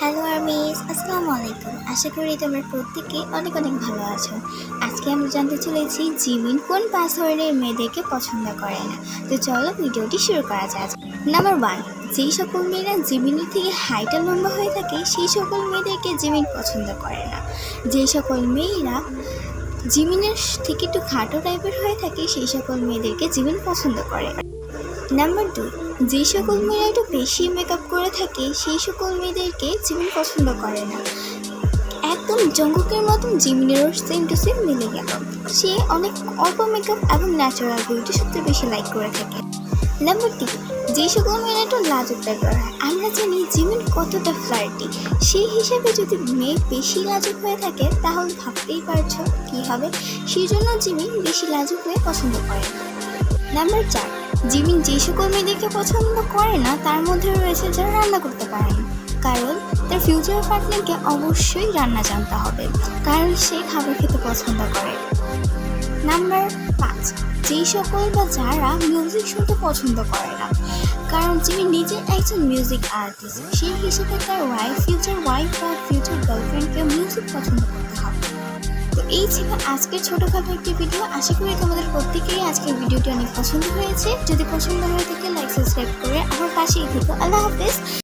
Hello armies আসসালামু আলাইকুম আশা করি তোমরা প্রত্যেকে অনেক অনেক ভালো আছো। আজকে আমরা জানতে চলেছি জিমিন কোন ধরনের মেয়েদেরকে পছন্দ করে না। তো চলো ভিডিওটি শুরু করা যাক। নাম্বার ওয়ান যেই সকল মেয়েরা জিমিনের থেকে হাইটা লম্বা হয়ে থাকে, সেই সকল মেয়েদেরকে জিমিন পছন্দ করে না। যেই সকল মেয়েরা জিমিনের থেকে একটু খাটো টাইপের হয়ে থাকে, সেই সকল মেয়েদেরকে জিমিন পছন্দ করে। নাম্বার দুই যে সকল মেয়েরা একটু বেশি মেকআপ করে থাকে, সেই সকল মেয়েদেরকে জিমিন পছন্দ করে না। একদম জঙ্গকের মতন জিমিনেরও সেম টু সেম মিলে গেল। সে অনেক অল্প মেকআপ এবং ন্যাচারাল বিউটি সবচেয়ে বেশি লাইক করে থাকে। নাম্বার তিন যে সকল মেয়েরা একটু লাজুক টাইপের হয়, আমরা জানি জিমিন কতটা ফ্লার্টি সেই হিসেবে যদি মেয়ে বেশি লাজুক হয়ে থাকে, তাহলে ভাবতেই পারছ কী হবে? সেই জন্য জিমিন বেশি লাজুক হয়ে পছন্দ করে নাম্বার চার জিমিন যে সকল মেয়েদেরকে পছন্দ করে না, তার মধ্যে রয়েছে যারা রান্না করতে পারে না কারণ তার ফিউচার পার্টনারকে অবশ্যই রান্না জানতে হবে। কারণ সে খাবার খেতে পছন্দ করে। নাম্বার পাঁচ, যেই সকল বা যারা মিউজিক শুনতে পছন্দ করে না, কারণ যিনি নিজে একজন মিউজিক আর্টিস্ট সেই হিসেবে তার ওয়াইফ ফিউচার ওয়াইফ বা ফিউচার গার্লফ্রেন্ডকে মিউজিক পছন্দ করতে হবে। তো এই ছিল আজকের ছোটখাটো একটি ভিডিও আশা করি তোমাদের প্রত্যেকেই আজকের ভিডিওটি অনেক পছন্দ হয়েছে। যদি পছন্দ হয়ে থাকে লাইক সাবস্ক্রাইব করে আমার পাশেই থেকো। আল্লাহ হাফেজ।